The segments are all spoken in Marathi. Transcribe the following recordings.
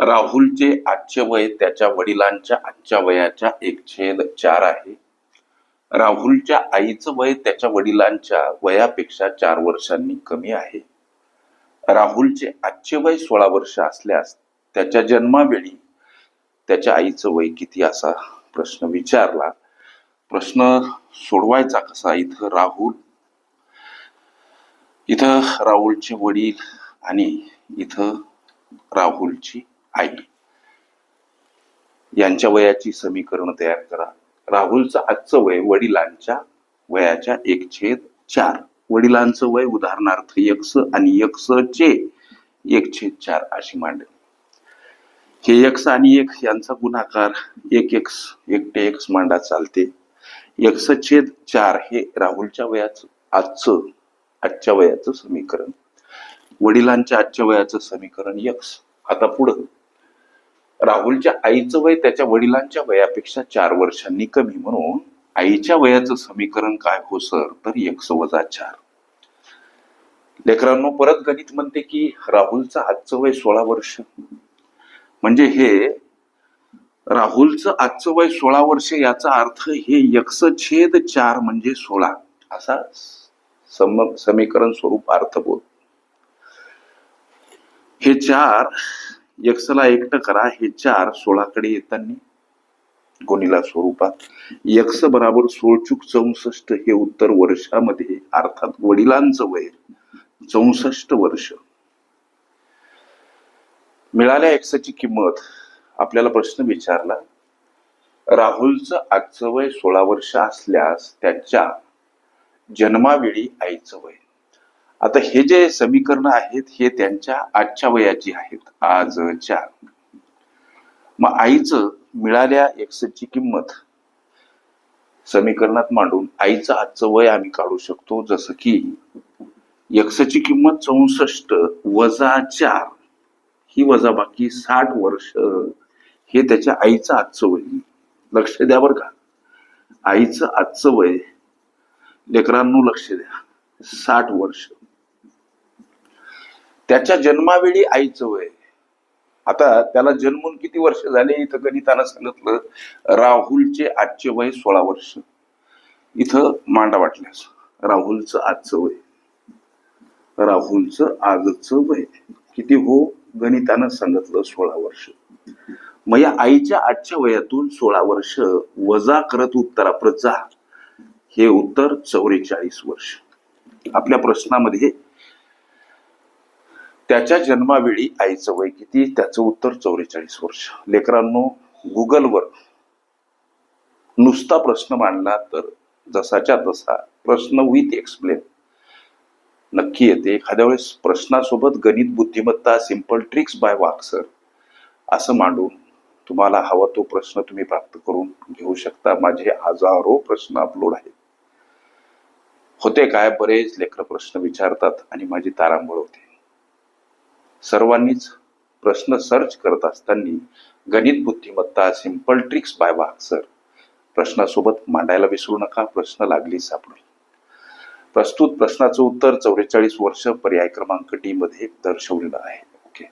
राहुलचे आजचे वय त्याच्या वडिलांच्या आजच्या वयाच्या एक छेद चार आहे. राहुलच्या आईचं वय त्याच्या वडिलांच्या वयापेक्षा चार वर्षांनी कमी आहे. राहुलचे आजचे वय सोळा वर्ष असल्यास त्याच्या जन्मावेळी त्याच्या आईचं वय किती असा प्रश्न विचारला. प्रश्न सोडवायचा कसा इथं राहुल? इथं राहुलचे वडील आणि इथं राहुलची आई यांच्या वयाची समीकरण तयार करा. राहुलचं आजचं वय वडिलांच्या वयाच्या एक छेद चार. वडिलांचं वय उदाहरणार्थ यक्स आणि यक्ष चे एक छेद चार अशी मांड हे यक्ष आणि एक यांचा गुणाकार एक एक्स एकटे एक्स मांडा चालते. यक्ष छेद चार हे राहुलच्या वयाचं आजचं आजच्या वयाचं समीकरण. वडिलांच्या आजच्या वयाचं समीकरण यक्स आता पुढं. राहुलच्या आईचं वय त्याच्या वडिलांच्या वयापेक्षा चार वर्षांनी कमी म्हणून आईच्या वयाचं समीकरण काय हो सर? तर एकस वजा चार. लेकरांनो परत गणित म्हणते की राहुलचं आजचं वय सोळा वर्ष. म्हणजे हे राहुलचं आजचं वय सोळा वर्ष याचा अर्थ हे यक्स छेद चार म्हणजे सोळा. असा सम समीकरण स्वरूप अर्थबोध हे चार यक्षला एकटं करा हे चार सोळाकडे येताना कोणीला स्वरूपात. यक्ष बराबर सोळचूक चौसष्ट हे उत्तर वर्षामध्ये अर्थात वडिलांचं वय चौसष्ट वर्ष. मिळाल्या एक्सची किंमत आपल्याला प्रश्न विचारला. राहुलचं आजचं वय सोळा वर्ष असल्यास त्याच्या जन्मावेळी आईचं वय. आता हे जे समीकरण आहेत हे त्यांच्या आजच्या वयाची आहेत. आजच्या. मग आईचं मिळाल्या एक्सची किंमत समीकरणात मांडून आईचं आजचं वय आम्ही काढू शकतो. जसं की एक्सची किंमत चौसष्ट वजा चार ही वजा बाकी साठ वर्ष. हे त्याच्या आईचं आजचं वय. लक्ष द्या बरं का. आईचं आजचं वय. लेकरांनो लक्ष द्या. साठ वर्ष. त्याच्या जन्मावेळी आईचं वय आता त्याला जन्मून किती वर्ष झाले? इथं गणितानं सांगितलं राहुलचे आजचे वय सोळा वर्ष. इथं मांडा वाटल्यास राहुलचं आजचं वय. राहुलचं आजचं वय. किती हो? गणितानं सांगितलं सोळा वर्ष. मग या आईच्या आजच्या वयातून सोळा वर्ष वजा करत उत्तराप्रत जा हे उत्तर चौवेचाळीस वर्ष. आपल्या प्रश्नामध्ये त्याच्या जन्मावेळी आईचं वय किती त्याचं उत्तर चौवेचाळीस वर्ष. लेकरांनो गुगलवर नुसता प्रश्न मांडला तर जसाच्या तसा प्रश्न विथ एक्सप्लेन. नक्की येते. एखाद्या वेळेस प्रश्नासोबत गणित बुद्धिमत्ता सिंपल ट्रिक्स बाय वाक्सर असं मांडून तुम्हाला हवा तो प्रश्न तुम्ही प्राप्त करून घेऊ शकता. माझे हजारो प्रश्न अपलोड आहेत. होते काय? बरेच लेकर प्रश्न विचारतात आणि माझी तारांबळ होते. सर्वांनीच प्रश्न सर्च करत असताना गणित बुद्धिमत्ता सिंपल ट्रिक्स बाय वाक्सर प्रश्नासोबत मांडायला विसरू नका प्रश्न लागली सापडेल. प्रस्तुत प्रश्नाचं उत्तर चौवेचाळीस वर्ष पर्याय क्रमांक डी मध्ये दर्शवलेलं आहे. ओके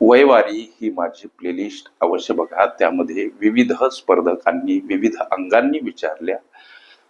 वयवारी ही माझी प्लेलिस्ट अवश्य बघा. त्यामध्ये विविध स्पर्धकांनी विविध अंगांनी विचारल्या.